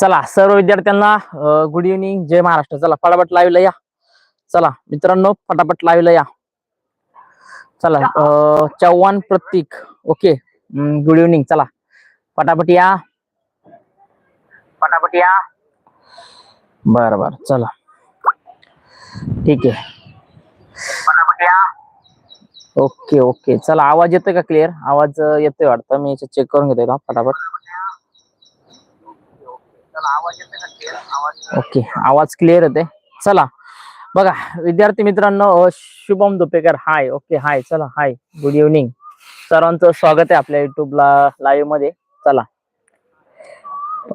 चला सर्व विद्यार्थ्यांना गुड इव्हनिंग जय महाराष्ट्र. चला फटाफट लाईव्हला या. चला मित्रांनो फटाफट लाईव्हला या. चला Chavan Pratik. Okay good evening चला फटाफट या. फटाफट या. बर बर. चला. ठीक आहे. फटाफट या. ओके ओके चला आवाज येतोय का क्लिअर आवाज येतोय वाटतं. मी चेक करून घेतोय का फटाफट. ओके आवाज क्लिअर येते चला. बघा विद्यार्थी मित्रांनो शुभम दुपेकर हाय ओके हाय चला हाय गुड इव्हनिंग सर्वांचं स्वागत आहे आपल्या युट्यूबला लाईव्हमध्ये. चला.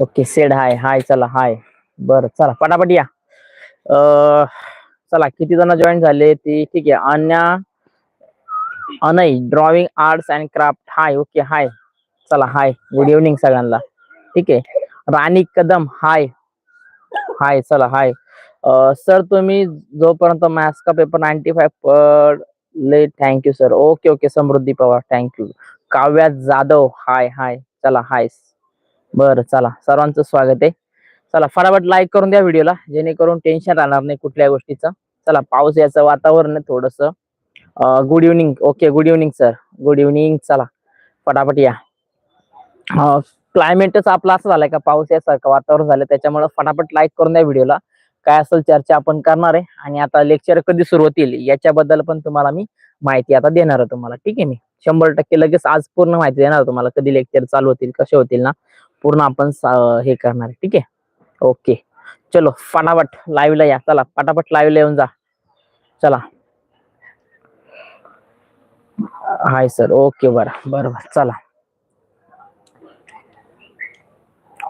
ओके सेड हाय हाय चला हाय बर चला पटापट या. चला किती जण जॉईन झाले ती ठीक आहे. Anya Anay drawing arts and craft hi okay hi चला हाय गुड इव्हनिंग सगळ्यांना. ठीक आहे. राणी कदम हाय. हाय चला हाय. सर तुम्ही जोपर्यंत मॅथ्सचा पेपर नाईन्टी फाईव्ह पडले thank you sir okay okay Samruddhi Pawar thank you Kavya Jadhav hi hi. चला हाय. बर चला. सर्वांचं स्वागत आहे. चला फटाफट लाईक करून द्या व्हिडिओला जेणेकरून टेन्शन राहणार नाही कुठल्या गोष्टीचं. चला पाऊस याचं वातावरण आहे थोडस. Good evening okay good evening sir good evening चला फटाफट या. क्लायमेटच आपला असं झालाय का? पाऊस यासारखं वातावरण झालं त्याच्यामुळे फटाफट लाईक करून द्या व्हिडिओला काय असेल चर्चा आपण करणार आहे. आणि आता लेक्चर कधी सुरू होतील याच्याबद्दल पण तुम्हाला मी माहिती आता देणार आहे तुम्हाला. ठीक आहे मी? शंभर टक्के लगेच आज पूर्ण माहिती देणार तुम्हाला कधी लेक्चर चालू होतील कसे होतील ना? पूर्ण आपण हे करणार आहे. ठीक आहे? ओके. चलो फटाफट लाईव्हला या. चला फटाफट लाईव्हला येऊन जा. चला. हाय सर. ओके बरं. बरं बरं. चला.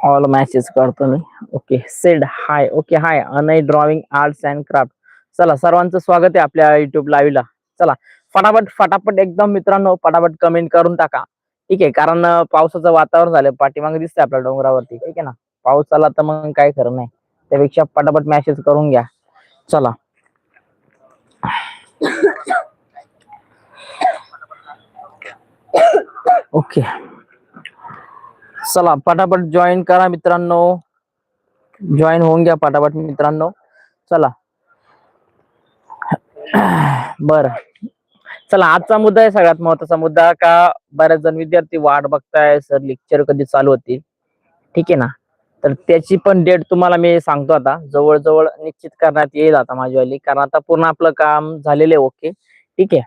ऑल मॅसेज करतो मी. Okay said hi okay hi Anay drawing arts and craft चला सर्वांचं स्वागत आहे आपल्या युट्यूब लाईव्हला चला फटाफट फटाफट एकदम मित्रांनो फटाफट कमेंट करून टाका. ठीक आहे कारण पावसाचं वातावरण झालं पाठीमागे दिसतंय आपल्या डोंगरावरती. ठीक आहे ना? पाऊस आला तर मग काय खरं नाही. त्यापेक्षा पटापट मॅसेज करून घ्या. चला. ओके चला पटापट जॉईन करा मित्रांनो. जॉईन होऊन घ्या पटापट मित्रांनो. चला. बर. चला आजचा मुद्दा आहे सगळ्यात महत्त्वाचा मुद्दा का बऱ्याच जण विद्यार्थी वाट बघताय सर लेक्चर कधी चालू होतील? ठीक आहे ना? तर त्याची पण डेट तुम्हाला मी सांगतो आता. जवळजवळ निश्चित करण्यात येईल आता माझीवाली कारण आता पूर्ण आपलं काम झालेलं आहे ओके ठीक आहे?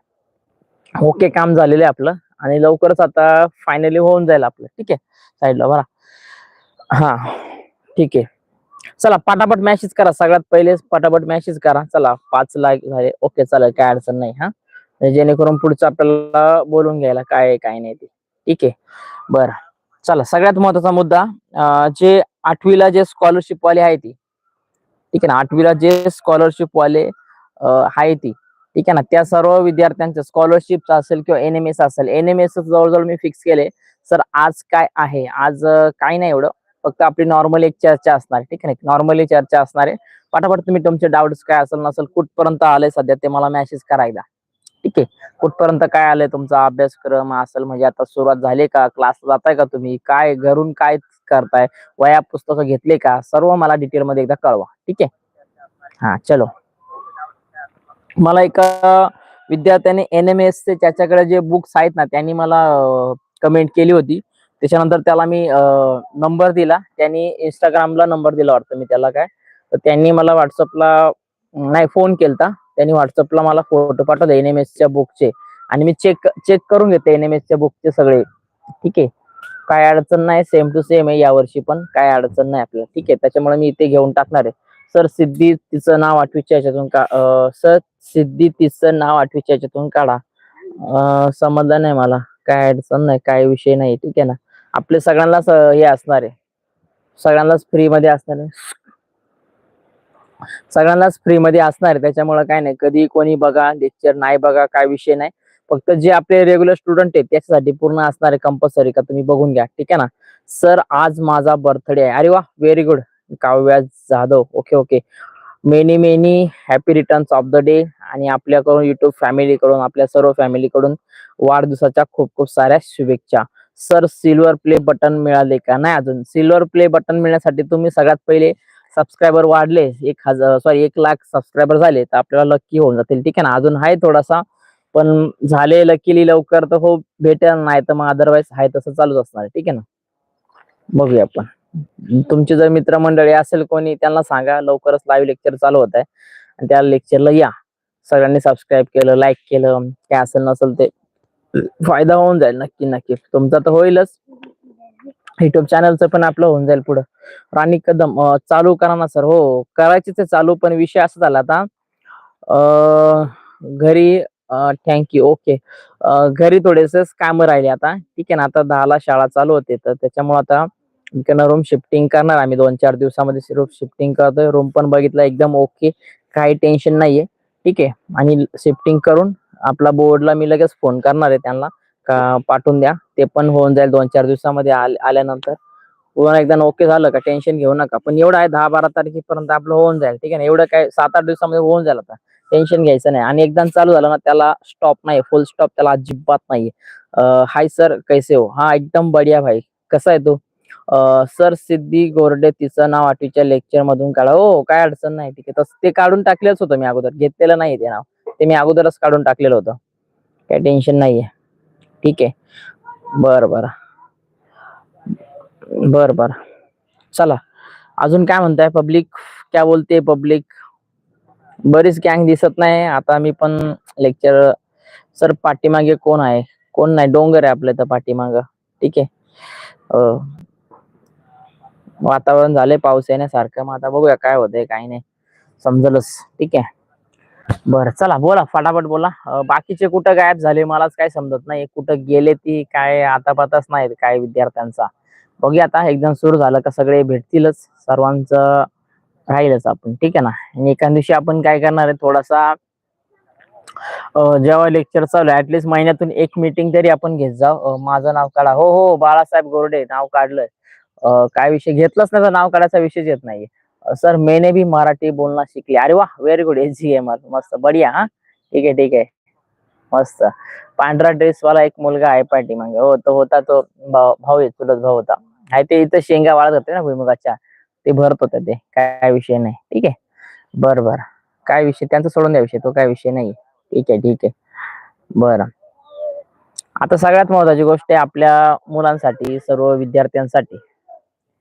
ओके काम झालेलं आहे आपलं. आणि लवकरच आता फायनली होऊन जाईल आपलं. ठीक आहे? साईडला बरा. हा. ठीक आहे. चला पटापट मॅसेज करा. सगळ्यात पहिले पटापट मॅसेज करा. चला पाच लाख झाले. ओके चालेल. काय अडचण नाही हा. म्हणजे जेणेकरून पुढचं आपल्याला बोलून घ्यायला काय आहे, काय नाही ते. ठीक आहे? बरं. चला सगळ्यात महत्त्वाचा मुद्दा जे आठवीला जे स्कॉलरशिप वाले आहे ती. ठीक आहे ना? आठवीला जे स्कॉलरशिप वाले आहे ती. ठीक आहे ना? त्या सर्व विद्यार्थ्यांचं स्कॉलरशिप असेल किंवा एन एम एस असेल एन एम एस जवळजवळ मी फिक्स केले. सर आज काय आहे? आज काय काही नाही एवढं. फक्त आपली नॉर्मल एक चर्चा असणार. ठीक आहे ना? नॉर्मली चर्चा असणार आहे. पाठापाठ तुम्ही तुमचे डाऊट्स काय असेल नसेल कुठपर्यंत आले सध्या ते मला मेसेज करायला ठीक आहे? कुठपर्यंत काय आलंय तुमचा अभ्यासक्रम असेल? म्हणजे आता सुरुवात झाली का? क्लास जाताय का तुम्ही? काय घरून काय करताय? वया पुस्तकं घेतले का? सर्व मला डिटेलमध्ये एकदा कळवा. ठीक आहे? हा चलो. मला एका विद्यार्थ्याने एन एम एस चे त्याच्याकडे जे बुक्स आहेत ना त्यांनी मला कमेंट केली होती. त्याच्यानंतर त्याला मी नंबर दिला. त्यांनी इंस्टाग्रामला नंबर दिला वाटतं मी त्याला काय. तर त्यांनी मला व्हॉट्सअपला नाही फोन केलता. त्यांनी व्हॉट्सअपला मला फोटो पाठवले एन एम एस च्या बुकचे आणि मी चेक चेक करून घेते एन एम एस च्या बुकचे सगळे. ठीक आहे? काय अडचण नाही. सेम टू सेम आहे यावर्षी पण. काय अडचण नाही आपल्याला. ठीक आहे? त्याच्यामुळे मी इथे घेऊन टाकणार आहे. सर सिद्धी तिचं नाव आठवीच्या याच्यातून का सर सिद्धी तिचं नाव आठवीच्या याच्यातून काढा. समजलं नाही मला. काय अडचण नाही काय विषय नाही ठीक आहे ना? आपले सगळ्यांनाच हे असणार आहे. सगळ्यांनाच फ्री मध्ये असणार आहे. सगळ्यांनाच फ्री मध्ये असणार आहे. त्याच्यामुळे काय नाही कधी कोणी बघा लेक्चर नाही बघा काय विषय नाही. फक्त जे आपले रेग्युलर स्टुडंट आहेत त्याच्यासाठी पूर्ण असणार आहे कंपल्सरी का तुम्ही बघून घ्या ठीक आहे ना? सर आज माझा बर्थडे आहे. अरे वा very good Kavya Jadhav. Okay okay many many happy returns of the day आणि आपल्याकडून युट्यूब फॅमिलीकडून आपल्या सर्व फॅमिलीकडून वाढदिवसाच्या खूप खूप साऱ्या शुभेच्छा. सर सिल्वर प्ले बटन मिळाले का? नाही अजून. सिल्वर प्ले बटन मिळण्यासाठी तुम्ही सगळ्यात पहिले सबस्क्रायबर वाढले. एक हजार सॉरी एक लाख सबस्क्रायबर झाले. तर आपल्याला लक्की होऊन जातील. ठीक आहे ना? अजून आहे थोडासा. पण झाले लकीली लवकर तर हो भेटेल. नाही तर मग अदरवाईज आहे तसं चालूच असणार. ठीक आहे ना? बघूया आपण. तुमचे जर मित्रमंडळी असेल कोणी त्यांना सांगा. लवकरच लाईव्ह लेक्चर चालू होत आहे. आणि त्या लेक्चरला या. सगळ्यांनी सबस्क्राईब केलं लाईक केलं. काय असेल नसेल ते फायदा होऊन जाईल नक्की नक्की. तुमचा तर होईलच. युट्यूब चॅनलचं पण आपलं होऊन जाईल पुढं. राणी कदम चालू करा ना सर हो करायचीच आहे चालू पण विषय असा झाला आता. घरी थँक्यू ओके घरी थोडेसेच काम राहिले आता. ठीक आहे ना आता दहाला शाळा चालू होते तर त्याच्यामुळे आता इकडनं रूम शिफ्टिंग करणार. आम्ही दोन चार दिवसामध्ये रूम शिफ्टिंग करतोय. रूम पण बघितला एकदम ओके काही टेन्शन नाहीये. ठीक आहे. आणि शिफ्टिंग करून आपला बोर्डला मी लगेच फोन करणार आहे त्यांना. का पाठवून द्या. ते पण होऊन जाईल दोन चार दिवसामध्ये आल्यानंतर. पूर्ण एकदा ओके झालं का टेन्शन घेऊ नका. पण एवढं आहे दहा बारा तारखेपर्यंत आपलं होऊन जाईल. ठीक आहे ना एवढं काय सात आठ दिवसामध्ये होऊन जाईल आता. टेन्शन घ्यायचं नाही. आणि एकदा चालू झालं ना त्याला स्टॉप नाही फुल स्टॉप त्याला अजिबात नाही हाय सर कैसे हो? हा एकदम बढिया भाई. कसा आहे तो? सर सिद्धी गोरडे तिचं नाव आठवीच्या लेक्चर मधून काढा. हो काय अडचण नाही ठीक आहे. तसं ते काढून टाकलेच होतं मी अगोदर. घेतलेलं नाही ते नाव. ते मी अगोदरच काढून टाकलेलं होतं. काय टेन्शन नाहीये. ठीक आहे. बर बर. बर बर. चला. अजून काय म्हणताय? पब्लिक काय बोलते? पब्लिक बरीच गँग दिसत नाही. आता मी पण लेक्चर सर पाठीमागे कोण आहे? कोण नाही? डोंगर आहे आपल्या तर पाठीमाग. ठीक आहे. वातावरण झालंय पाऊस येण्यासारखं. मग आता बघूया काय होतंय काय नाही. समजलच. ठीक आहे. बर चला बोला फटाफट बोला. बाकीचे कुठं गायब झाले मलाच काय समजत नाही. कुठं गेले ती काय आता पताच नाही काय विद्यार्थ्यांचा. बघूया आता एकदम सुरू झालं का सगळे भेटतीलच. सर्वांचं राहीलच आपण. ठीक आहे ना? आणि एका दिवशी आपण काय करणार आहे थोडासा जेव्हा लेक्चर चालू आहे महिन्यातून एक मीटिंग तरी आपण घेत जाऊ. माझं नाव काढा. हो हो बाळासाहेब गोरडे नाव काढलंय. काय विषय घेतलाच नाही तर नाव काढायचा विषयच येत नाही सर मैंने भी मराठी बोलना शिकली अरे वा very good A G M R मस्त बढिया हा. ठीक आहे ठीक आहे. मस्त. पांढरा ड्रेस वाला एक मुलगा आहे पाठीमागे हो तो होता तो भाऊ भाऊ चुलत भाऊ होता. आहे ते इथं शेंगा वाळत होते ना भुईमुगाच्या. ते भरत होते ते. काय विषय नाही. ठीक आहे. बर बर. काय विषय? त्यांचा सोडून द्या विषय. तो काय विषय नाही ठीक आहे ठीक आहे. बर. आता सगळ्यात महत्वाची गोष्ट आहे आपल्या मुलांसाठी सर्व विद्यार्थ्यांसाठी.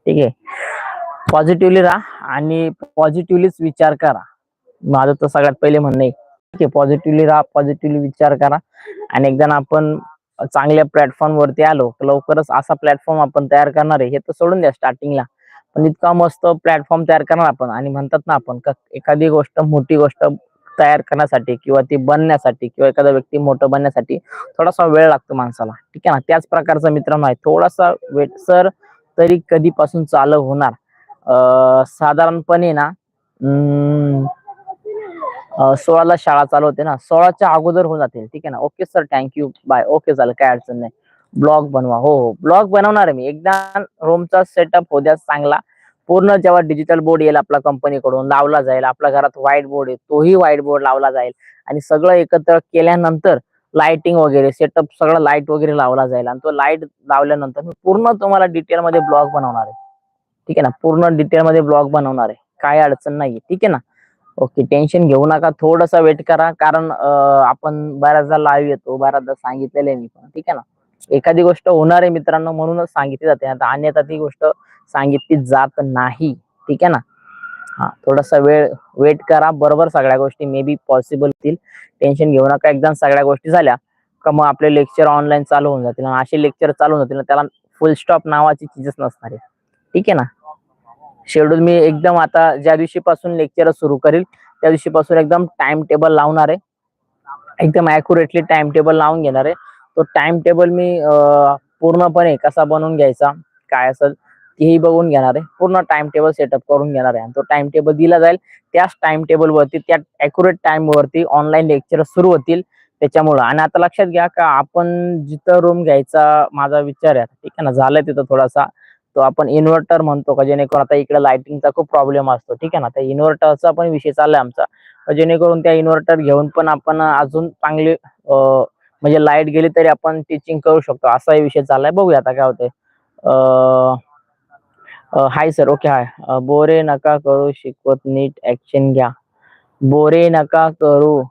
ठीक आहे? पॉझिटिव्हली राहा आणि पॉझिटिव्हलीच विचार करा. माझं तर सगळ्यात पहिले म्हणणं आहे ठीक आहे पॉझिटिव्हली राहा पॉझिटिव्हली विचार करा आणि एकदा आपण चांगल्या प्लॅटफॉर्म वरती आलो लवकरच असा प्लॅटफॉर्म आपण तयार करणार आहे हे तर सोडून द्या स्टार्टिंगला पण इतका मस्त प्लॅटफॉर्म तयार करणार आपण आणि म्हणतात ना आपण एखादी गोष्ट मोठी गोष्ट तयार करण्यासाठी किंवा ती बनण्यासाठी किंवा एखादा व्यक्ती मोठं बनण्यासाठी थोडासा वेळ लागतो माणसाला. ठीक आहे ना? त्याच प्रकारचा मित्रांनो आहे. थोडासा वेट सर तरी कधीपासून चालू होणार? साधारणपणे ना सोळाला शाळा चालू होते ना सोळाच्या अगोदर होऊन जातील ठीक आहे ना? Okay sir thank you bye okay चालेल काय अडचण नाही. ब्लॉग बनवा. हो हो. ब्लॉग बनवणार आहे मी. एकदा रोमचा सेटअप हो द्या चांगला. पूर्ण जेव्हा डिजिटल बोर्ड येईल आपल्या कंपनीकडून लावला जाईल. आपल्या घरात व्हाईट बोर्ड आहे तोही व्हाईट बोर्ड लावला जाईल. आणि सगळं एकत्र केल्यानंतर लाइटिंग वगैरे सेटअप सगळं लाइट वगैरे लावला जाईल आणि तो लाइट लावल्यानंतर मी पूर्ण तुम्हाला डिटेल मध्ये ब्लॉग बनवणार आहे. ठीक आहे ना? पूर्ण डिटेल मध्ये ब्लॉग बनवणार आहे. काय अडचण नाही ठीक आहे ना? ओके टेन्शन घेऊ नका. थोडासा वेट करा. कारण आपण बऱ्याचदा लाईव्ह येतो. बऱ्याचदा सांगितलेलं आहे मी पण. ठीक आहे ना? एखादी गोष्ट होणार आहे मित्रांनो म्हणूनच सांगितली जाते. आता अन्यथा ती गोष्ट सांगितली जात नाही. ठीक आहे ना? हा थोडासा वेळ वेट करा. बरोबर सगळ्या गोष्टी मे बी पॉसिबल होतील टेन्शन घेऊ नका. एकदम सगळ्या गोष्टी झाल्या का मग आपले लेक्चर ऑनलाईन चालू होऊन जातील. असे लेक्चर चालू होऊन जातील त्याला फुल स्टॉप नावाची चीजच नसणार आहे. ठीक आहे ना? शेड्यूल मी एकदम आता ज्या दिवशीपासून लेक्चर सुरू करील त्या दिवशीपासून एकदम टाइम टेबल लावणार आहे. एकदम अॅक्युरेटली टाइम टेबल लावून घेणार आहे. तो टाइम टेबल मी पूर्णपणे कसा बनवून घ्यायचा काय असेल तेही बघून घेणार आहे. पूर्ण टाइम टेबल सेटअप करून घेणार आहे. आणि तो टाइम टेबल दिला जाईल. त्याच टाइम टेबल वरती त्या अॅक्युरेट टाइम वरती ऑनलाईन लेक्चर सुरू होतील. त्याच्यामुळं. आणि आता लक्षात घ्या का आपण जिथं रूम घ्यायचा माझा विचार आहे. ठीक आहे ना? झालाय तिथं थोडासा. तो आपण इन्व्हर्टर म्हणतो का जेणेकरून आता इकडे लाइटिंगचा खूप प्रॉब्लेम असतो. ठीक आहे ना? त्या इन्व्हर्टरचा पण विषय चाललाय आमचा. जेणेकरून त्या इन्व्हर्टर घेऊन पण आपण अजून चांगले म्हणजे लाइट गेली तरी आपण टीचिंग करू शकतो. असाही विषय चाललाय. बघूया आता काय होतंय. Hi sir okay hi. बोरे नका करू शिकवत नीट ऍक्शन घ्या. बोरे नका करू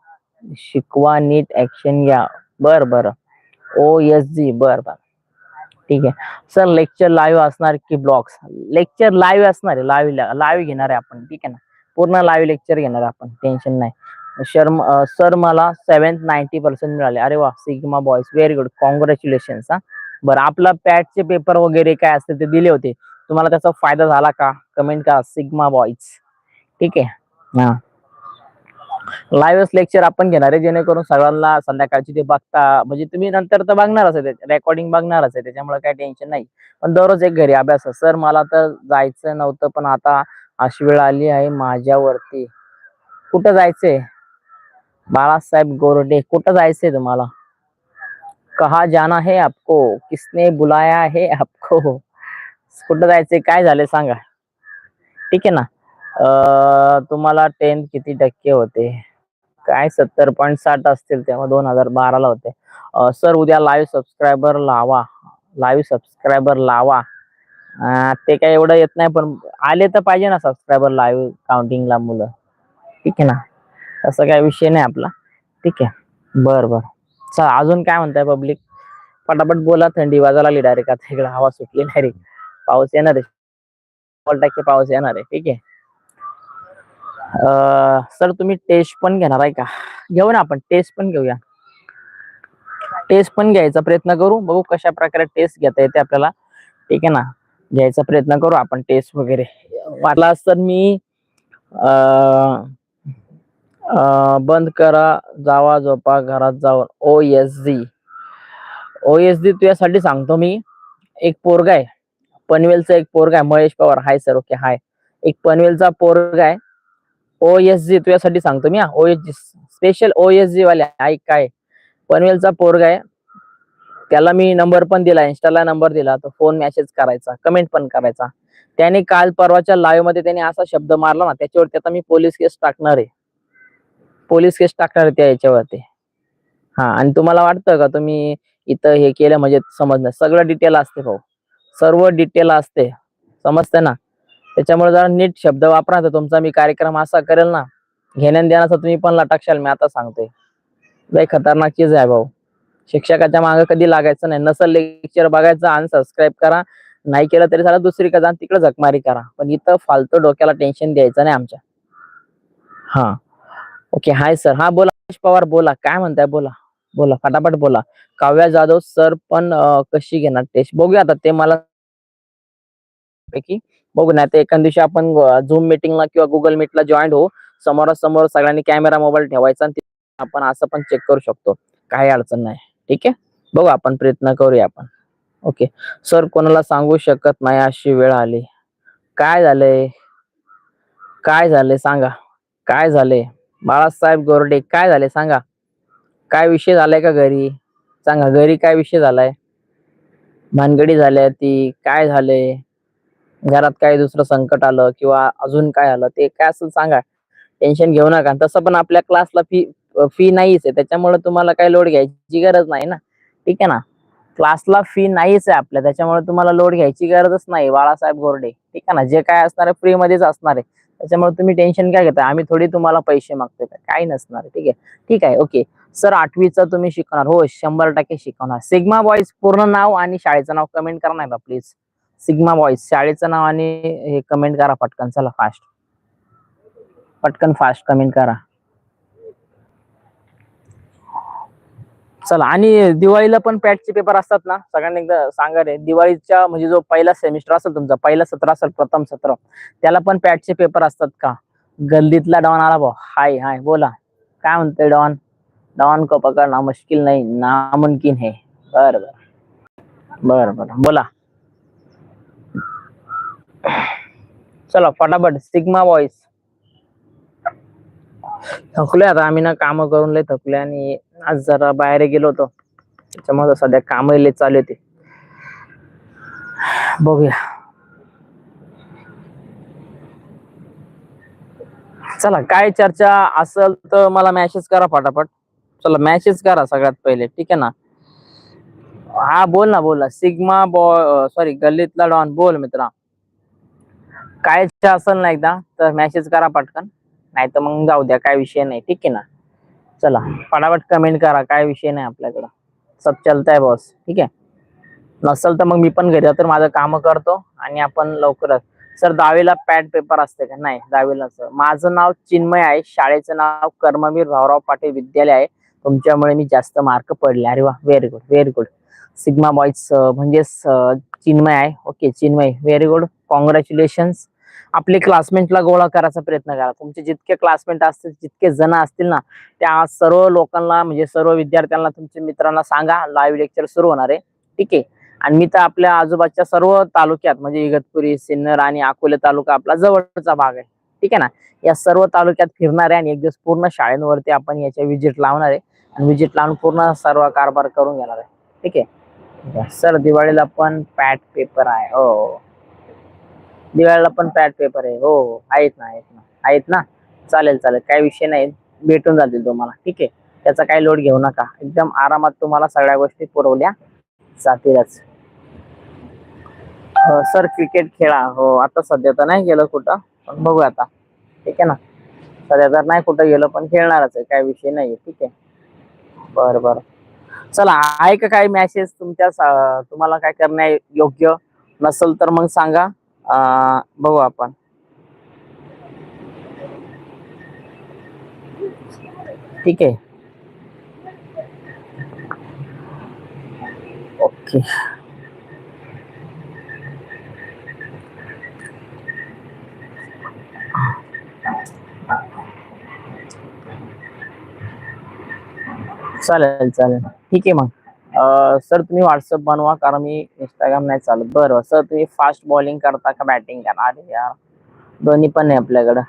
शिकवा नीट ऍक्शन घ्या. बर बर. ओ एस जी बर बर. ठीक आहे. सर लेक्चर लाईव्ह असणार की ब्लॉग्स लेक्चर लाईव्ह असणार आहे लाईव्ह लाईव्ह घेणार आहे आपण ठीक आहे ना? पूर्ण लाईव्ह लेक्चर घेणार आहे आपण टेन्शन नाही. शर्म सर मला सेव्हन्थ नाईन्टी पर्सेंट मिळाले. अरे वा sigma boys very good congratulation हा. बरं आपला पॅटचे पेपर वगैरे काय असते ते दिले होते. तुम्हाला त्याचा फायदा झाला का? कमेंट करा सिग्मा बॉईज ठीक आहे? हा. लाईव्ह लेक्चर आपण घेणार आहे जेणेकरून सगळ्यांना संध्याकाळची ते बघता म्हणजे तुम्ही नंतर तर बघणारच आहे रेकॉर्डिंग बघणारच आहे त्याच्यामुळे काही टेन्शन नाही. पण दररोज एक घरी अभ्यास सर मला तर जायचं नव्हतं पण आता अशी वेळ आली आहे माझ्यावरती. कुठं जायचंय? बाळासाहेब गोरडे कुठं जायचंय तुम्हाला? कहा जाना है आपको? किसने बुलाया है आपको? कुठं जायचंय काय झालंय सांगा. ठीक आहे ना? तुम्हाला टेन्थ किती टक्के होते? काय सत्तर पॉईंट साठ असतील तेव्हा दोन हजार बाराला होते. सर उद्या लाईव्ह सबस्क्रायबर लावा. लाईव्ह सबस्क्रायबर लावा. ते काय एवढं येत नाही पण आले तर पाहिजे ना सबस्क्रायबर लाईव्ह काउंटिंगला मुलं. ठीक आहे ना? असं काय विषय नाही आपला. ठीक आहे? बर बर. चला अजून काय म्हणताय पब्लिक पटापट बोला थंडी वाजायला लागली डायरेक्ट आता. इकडे हवा सुटली डायरेक्ट पाऊस येणार आहे. शंभर टक्के पाऊस येणार आहे. ठीक आहे. सर तुम्ही टेस्ट पण घेणार आहे का? घेऊ ना आपण. टेस्ट पण घेऊया. टेस्ट पण घ्यायचा प्रयत्न करू. बघू कशा प्रकारे टेस्ट घेता येते आपल्याला. ठीक आहे ना? घ्यायचा प्रयत्न करू आपण टेस्ट वगैरे. वाटला तर मी आ, आ, बंद करा जावा झोपा घरात जाऊन O S G O S G तुझ्यासाठी सांगतो मी. एक पोरगा आहे. पनवेलचा एक पोरगा आहे Mahesh Pawar. Hi sir okay hi एक पनवेलचा पोरगा आहे. ओ एस जी तुझ्यासाठी सांगतो मी O S G special O S G वाले ऐक काय. पनवेलचा पोरगा आहे. त्याला मी नंबर पण दिला इन्स्टाला नंबर दिला. तो फोन मेसेज करायचा कमेंट पण करायचा. त्याने काल परवाच्या लाईव्हमध्ये त्याने असा शब्द मारला ना त्याच्यावरती आता मी पोलीस केस टाकणार आहे. पोलीस केस टाकणार आहे त्या याच्यावरती. हा आणि तुम्हाला वाटतं का तुम्ही इथं हे केलं म्हणजे समजणं? सगळं डिटेल असते भाऊ. सर्व डिटेल असते. समजते ना? त्याच्यामुळे जरा नीट शब्द वापरा तर तुमचा मी कार्यक्रम असा करेल ना घेण्यान देण्याचा तुम्ही पण लटकशाल मी आता सांगते लय खतरनाक चीज आहे भाऊ. शिक्षकाच्या मागे कधी लागायचं नाही. नसल लेक्चर बघायचं आणि सबस्क्राईब करा. नाही केलं तरी झालं दुसरी का तिकडे झकमारी करा. पण इथं फालतू डोक्याला टेन्शन द्यायचं नाही आमच्या. हा. ओके हाय सर हा बोला. पवार बोला. काय म्हणताय बोला. बोला फटाफट बोला. काव्या जाधव सर पण कशी घेणार टेस्ट बघूया आता ते मला पैकी बघू नाही तर दिवशी आपण झूम मीटिंगला किंवा गुगल मीटला जॉईन हो समोरासमोर सगळ्यांनी कॅमेरा मोबाईल ठेवायचा आणि आपण असं पण चेक करू शकतो. काही अडचण नाही. ठीक आहे? बघू आपण प्रयत्न करूया आपण. ओके. सर कोणाला सांगू शकत नाही अशी वेळ आली. काय झालंय? काय झालंय? सांगा. काय झालंय? बाळासाहेब गोरडे काय झाले सांगा. काय विषय झालाय का घरी? सांगा घरी काय विषय झालाय? भानगडी झाल्या ती काय झालंय? घरात काय दुसरं संकट आलं किंवा अजून काय आलं ते काय असेल सांगा. टेन्शन घेऊ नका. तसं पण आपल्या क्लासला फी फी नाहीच आहे. त्याच्यामुळे तुम्हाला काही लोड घ्यायची गरज नाही ना. ठीक आहे ना? क्लासला फी नाहीच आहे आपल्या. त्याच्यामुळे तुम्हाला लोड घ्यायची गरजच नाही. बाळासाहेब गोरडे. ठीक आहे ना? जे काय असणार आहे फ्री मध्येच असणार आहे. त्याच्यामुळे तुम्ही टेन्शन काय घेता? आम्ही थोडी तुम्हाला पैसे मागतोय. का? काही नसणार ठीक आहे? ठीक आहे. ओके सर आठवीचं तुम्ही शिकवणार. हो शंभर टक्के शिकवणार. सिग्मा बॉईज पूर्ण नाव आणि शाळेचं नाव कमेंट करा नाही का प्लीज सिग्मा बॉईज शाळेचं नाव आणि हे कमेंट करा पटकन. चला फास्ट पटकन फास्ट कमेंट करा. चला आणि दिवाळीला पण पॅटचे पेपर असतात ना? सगळ्यांनी एकदा सांगा रे. दिवाळीच्या म्हणजे जो पहिला सेमिस्टर असेल तुमचा पहिला सत्र असेल प्रथम सत्र त्याला पण पॅटचे पेपर असतात का? गल्लीतला डॉन आला भाऊ. हाय हाय बोला. काय म्हणतोय डॉन? डॉन को पकडणं मुश्किल नाही नामुमकिन है बर बर. बर बर. बोला. चला फटाफट. सिग्मा बॉईस थकलोय आता. आम्ही ना काम करून लय थकलोय आणि आज जरा बाहेर गेलो होतो. त्याच्यामुळे सध्या काम लय चालू होते बघूया. चला काय चर्चा असेल तर मला मेसेज करा फटाफट. चला मॅसेज करा सगळ्यात पहिले ठीक आहे ना? हा बोल ना बोल ना. सिग्मा बॉय सॉरी गल्लीतला डॉन बोल मित्रा. काय असेल ना एकदा तर मॅसेज करा पटकन. नाही तर मग जाऊ द्या काय विषय नाही ठीक आहे ना? चला फटाफट कमेंट करा काय विषय नाही आपल्याकडं. सब चलताय बॉस ठीक आहे? नसल तर मग मी पण घरी तर माझं काम करतो आणि आपण लवकरच सर दहावीला पॅड पेपर असते का? नाही दहावीला सर माझं नाव चिन्मय आहे शाळेचं नाव कर्मवीर भाऊराव पाटील विद्यालय आहे. तुमच्यामुळे मी जास्त मार्क पडले. अरे वा very good very good sigma boys म्हणजेच चिन्मय आहे. Okay Chinmay very good congratulations आपले क्लासमेंटला गोळा करायचा प्रयत्न करा. तुमचे जितके क्लासमेट असतील जितके जण असतील ना त्या सर्व लोकांना म्हणजे सर्व विद्यार्थ्यांना तुमच्या मित्रांना सांगा. लाईव्ह लेक्चर सुरू होणार आहे. ठीक आहे? आणि मी तर आपल्या आजूबाजूच्या सर्व तालुक्यात म्हणजे इगतपुरी सिन्नर आणि अकोले तालुका आपला जवळचा भाग आहे. ठीक आहे ना? या सर्व तालुक्यात फिरणार आहे आणि एक दिवस पूर्ण शाळेंवरती आपण याच्या विजिट लावणार आहे. आणि विजिट लावून पूर्ण सर्व कारभार करून घेणार आहे. ठीक आहे? सर दिवाळीला पण पॅट पेपर आहे. हो दिवाळीला पण पॅट पेपर आहे. हो हो. आहेत ना आहेत ना. आहेत ना? चालेल चालेल. काही विषय नाही. भेटून जातील तुम्हाला. ठीक आहे? त्याचा काही लोड घेऊ नका. एकदम आरामात तुम्हाला सगळ्या गोष्टी पुरवल्या जातीलच. सर क्रिकेट खेळा. हो आता सध्या तर नाही गेलं कुठं पण बघू आता. ठीक आहे ना? सध्या तर नाही कुठं गेलं पण खेळणारच आहे. काही विषय नाही ठीक आहे? बरं बरं. चला आहे का काही मॅसेज तुमच्या तुम्हाला काय करण्या योग्य नसल तर मग सांगा. बघू आपण. ठीक आहे. ओके. चालेल चालेल. ठीक आहे मग. सर तुम्ही व्हॉट्सअप बनवा कारण मी इंस्टाग्राम नाही चालत. बरं सर तुम्ही फास्ट बॉलिंग करता का बॅटिंग करा अरे यार दोन्ही पण आहे आपल्याकडं.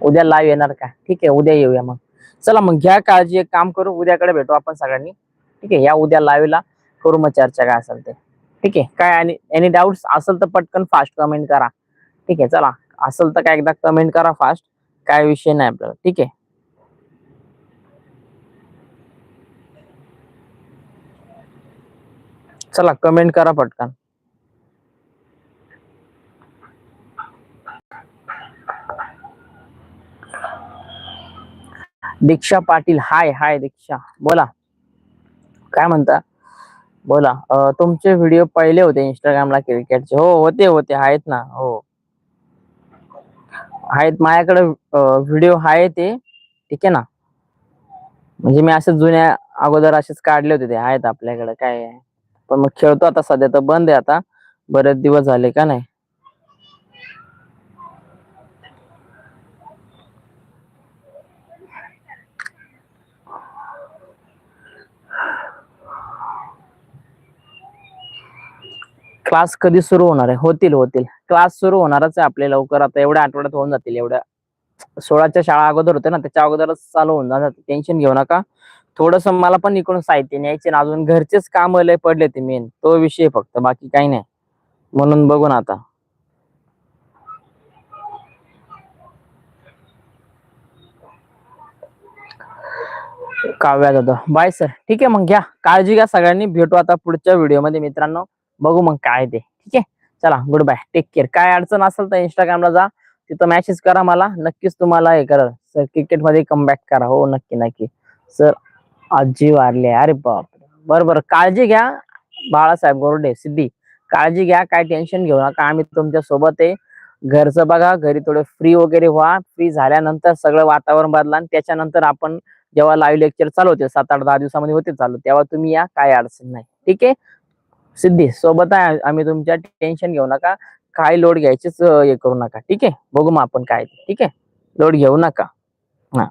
उद्या लाईव्ह येणार का? ठीक आहे उद्या येऊया मग. चला मग घ्या काळजी एक काम करू उद्याकडे भेटू आपण सगळ्यांनी. ठीक आहे या उद्या लाईव्हला करू मग चर्चा काय असेल ते. ठीक आहे काय आणि एनी डाऊट्स असेल तर पटकन फास्ट कमेंट करा. ठीक आहे चला. असेल तर काय एकदा कमेंट करा फास्ट काय विषय नाही आपल्याला. ठीक आहे. चला कमेंट करा पटकन. दीक्षा पाटील हाय हाय दीक्षा. बोला. काय म्हणता? बोला. तुमचे व्हिडिओ पहिले होते इंस्टाग्रामला क्रिकेटचे हो होते होते. आहेत ना. हो. आहेत. माझ्याकडे व्हिडिओ आहे ते. ठीक आहे ना? म्हणजे मी असे जुन्या अगोदर असेच काढले होते ते. आहेत आपल्याकडे. काय आहे. पण मग खेळतो आता सध्या तर बंद आहे आता. बरेच दिवस झाले का नाही? क्लास कधी सुरू होणार आहे? होतील होतील. क्लास सुरू होणारच आहे आपले लवकर. आता एवढ्या आठवड्यात होऊन जातील एवढ्या. सोळाच्या शाळा अगोदर होते ना त्याच्या अगोदरच चालू होऊन जाणार. टेन्शन घेऊ नका. थोडस मला पण इकडून साहित्य न्यायचे ना अजून घरचेच काम लय पडले ते मेन तो विषय फक्त बाकी काही नाही. म्हणून बघू ना आता. काव्या दादा बाय सर ठीक आहे मग घ्या. काळजी घ्या सगळ्यांनी. भेटू आता पुढच्या व्हिडिओमध्ये मित्रांनो. बघू मग काय ते. ठीक आहे? चला गुड बाय टेक केअर काय अडचण असेल तर इंस्टाग्रामला जा. तिथं मेसेज करा मला. नक्कीच तुम्हाला हे करा सर क्रिकेटमध्ये कमबॅक करा. हो नक्की नक्की. सर आजी वारले अरे बाप बरोबर. काळजी घ्या बाळासाहेब गोरडे सिद्धी. काळजी घ्या काय टेन्शन घेऊ नका. आम्ही तुमच्यासोबत आहे. घरचं बघा घरी थोडं फ्री वगैरे व्हा. फ्री झाल्यानंतर सगळं वातावरण बदला आणि त्याच्यानंतर आपण जेव्हा लाईव्ह लेक्चर चालू होते सात आठ दहा दिवसामध्ये होते चालू तेव्हा तुम्ही या काय अडचण नाही. ठीक आहे? सिद्धी सोबत आहे आम्ही तुमच्या टेन्शन घेऊ नका. काय लोड घ्यायचीच हे करू नका. ठीक आहे? बघू मग आपण काय ठीक आहे? लोड घेऊ नका. हा.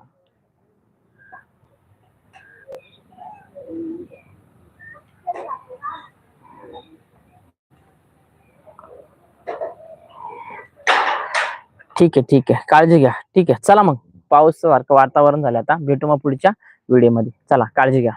ठीक आहे ठीक आहे. काळजी घ्या. ठीक आहे. चला मग. पाऊस सारखं वातावरण झालं आता. भेटू मग पुढच्या व्हिडिओमध्ये. चला काळजी घ्या.